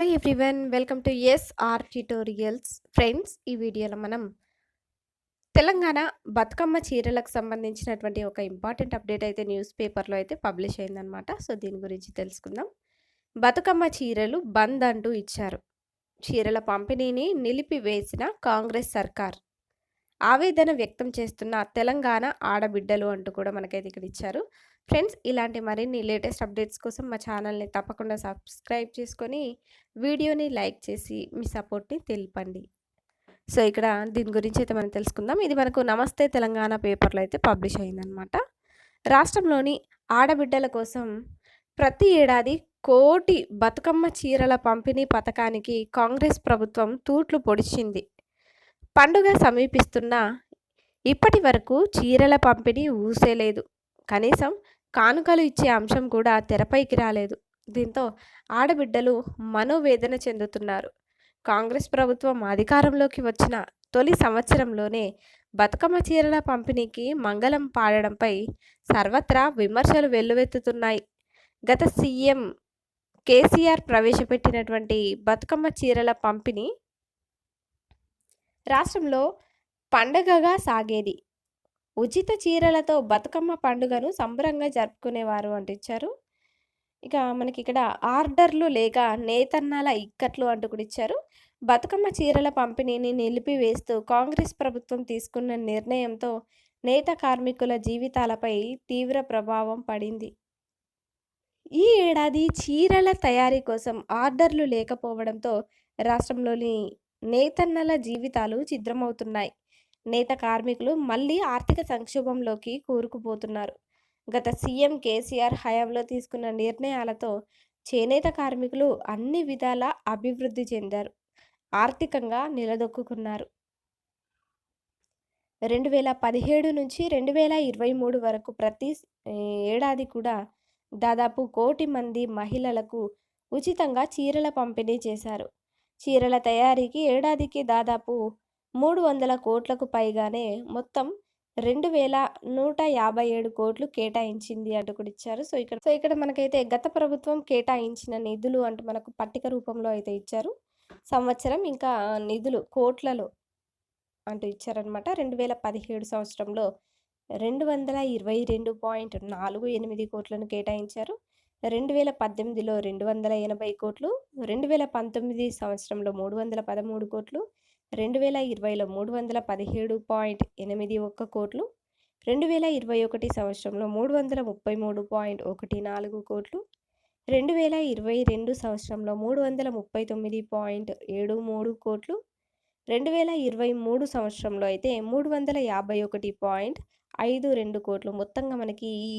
Hi everyone welcome to SR tutorials friends ఈ వీడియోలో మనం తెలంగాణ బతుకమ్మ చీరలకు సంబంధించినటువంటి ఒక ఇంపార్టెంట్ అప్డేట్ అయితే న్యూస్ పేపర్లో అయితే పబ్లిష్ అయిందనమాట సో దీని గురించి తెలుసుకుందాం. బతుకమ్మ చీరలు బంద్ అంటూ ఇచ్చారు. చీరల పంపిణీని నిలిపివేసిన కాంగ్రెస్ సర్కార్. ఆవేదన వ్యక్తం చేస్తున్న తెలంగాణ ఆడబిడ్డలు అంటూ కూడా మనకైతే ఇక్కడ ఇచ్చారు. ఫ్రెండ్స్ ఇలాంటి మరిన్ని లేటెస్ట్ అప్డేట్స్ కోసం మా ఛానల్ని తప్పకుండా సబ్స్క్రైబ్ చేసుకొని వీడియోని లైక్ చేసి మీ సపోర్ట్ని తెలిపండి. సో ఇక్కడ దీని గురించి అయితే మనం తెలుసుకుందాం. ఇది మనకు నమస్తే తెలంగాణ పేపర్లో అయితే పబ్లిష్ అయిందనమాట రాష్ట్రంలోని ఆడబిడ్డల కోసం ప్రతి ఏడాది కోటి బతుకమ్మ చీరల పంపిణీ పథకానికి కాంగ్రెస్ ప్రభుత్వం తూట్లు పొడిచింది. పండుగ సమీపిస్తున్న ఇప్పటి వరకు చీరల పంపిణీ ఊసేలేదు. కనీసం కానుకలు ఇచ్చే అంశం కూడా తెరపైకి రాలేదు. దీంతో ఆడబిడ్డలు మనోవేదన చెందుతున్నారు. కాంగ్రెస్ ప్రభుత్వం అధికారంలోకి వచ్చిన తొలి సంవత్సరంలోనే బతుకమ్మ చీరల పంపిణీకి మంగళం పాడడంపై సర్వత్రా విమర్శలు వెల్లువెత్తుతున్నాయి. గత సీఎం కేసీఆర్ ప్రవేశపెట్టినటువంటి బతుకమ్మ చీరల పంపిణీ రాష్ట్రంలో పండగగా సాగేది. ఉచిత చీరలతో బతుకమ్మ పండుగను సంబరంగా జరుపుకునేవారు అంటిచ్చారు ఇక మనకి ఇక్కడ ఆర్డర్లు లేక నేతన్నాల ఇక్కట్లు అంటూ కూడా ఇచ్చారు. బతుకమ్మ చీరల పంపిణీని నిలిపివేస్తూ కాంగ్రెస్ ప్రభుత్వం తీసుకున్న నిర్ణయంతో నేత కార్మికుల జీవితాలపై తీవ్ర ప్రభావం పడింది. ఈ ఏడాది చీరల తయారీ కోసం ఆర్డర్లు లేకపోవడంతో రాష్ట్రంలోని నేతన్నల జీవితాలు ఛిద్రమవుతున్నాయి. నేత కార్మికులు మళ్ళీ ఆర్థిక సంక్షోభంలోకి కూరుకుపోతున్నారు. గత సీఎం కేసీఆర్ హయాంలో తీసుకున్న నిర్ణయాలతో చేనేత కార్మికులు అన్ని విధాల అభివృద్ధి చెందారు. ఆర్థికంగా నిలదొక్కున్నారు రెండు వేల పదిహేడు నుంచి రెండు వేల ఇరవై మూడు వరకు ప్రతి ఏడాది కూడా దాదాపు కోటి మంది మహిళలకు ఉచితంగా చీరల పంపిణీ చేశారు. చీరల తయారీకి ఏడాదికి దాదాపు మూడు వందల కోట్లకు పైగానే మొత్తం రెండు వేల నూట యాభై ఏడు కోట్లు కేటాయించింది అంటూ కూడా ఇచ్చారు. సో ఇక్కడ సో ఇక్కడ మనకైతే గత ప్రభుత్వం కేటాయించిన నిధులు అంటూ మనకు పట్టిక రూపంలో అయితే ఇచ్చారు. సంవత్సరం ఇంకా నిధులు కోట్లలో అంటూ ఇచ్చారనమాట రెండు వేల పదిహేడు సంవత్సరంలో రెండు వందల ఇరవై రెండు పాయింట్ నాలుగు ఎనిమిది కోట్లను కేటాయించారు. రెండు వేల పద్దెనిమిదిలో రెండు వందల ఎనభై కోట్లు రెండు వేల పంతొమ్మిది సంవత్సరంలో మూడు వందల పదమూడు కోట్లు రెండు వేల ఇరవైలో మూడు వందల పదిహేడు పాయింట్ ఎనిమిది ఒక్క కోట్లు రెండు వేల ఇరవై ఒకటి సంవత్సరంలో మూడు వందల ముప్పై మూడు పాయింట్ ఒకటి నాలుగు కోట్లు రెండు వేల ఇరవై రెండు సంవత్సరంలో మూడు వందల ముప్పై తొమ్మిది పాయింట్ ఏడు మూడు కోట్లు రెండు వేల ఇరవై మూడు సంవత్సరంలో అయితే మూడు వందల యాభై ఒకటి పాయింట్ ఐదు రెండు కోట్లు. మొత్తంగా మనకి ఈ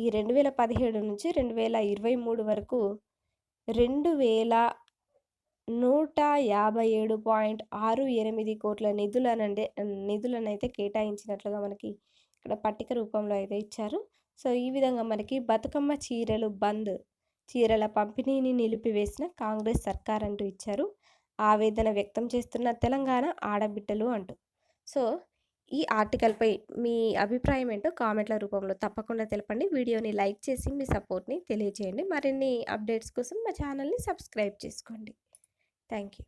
ఈ రెండు వేల పదిహేడు నుంచి రెండు వేల ఇరవై మూడు వరకు రెండు వేల నూట యాభై ఏడు పాయింట్ ఆరు ఎనిమిది కోట్ల నిధులనంటే నిధులనైతే కేటాయించినట్లుగా మనకి ఇక్కడ పట్టిక రూపంలో అయితే ఇచ్చారు. సో ఈ విధంగా మనకి బతుకమ్మ చీరలు బంద్ చీరల పంపిణీని నిలిపివేసిన కాంగ్రెస్ సర్కార్ అంటూ ఇచ్చారు. ఆవేదన వ్యక్తం చేస్తున్న తెలంగాణ ఆడబిడ్డలు అంటూ. సో ఈ ఆర్టికల్పై మీ అభిప్రాయం ఏంటో కామెంట్ల రూపంలో తప్పకుండా తెలపండి. వీడియోని లైక్ చేసి మీ సపోర్ట్ని తెలియజేయండి. మరిన్ని అప్డేట్స్ కోసం మా ఛానల్ని సబ్స్క్రైబ్ చేసుకోండి. Thank you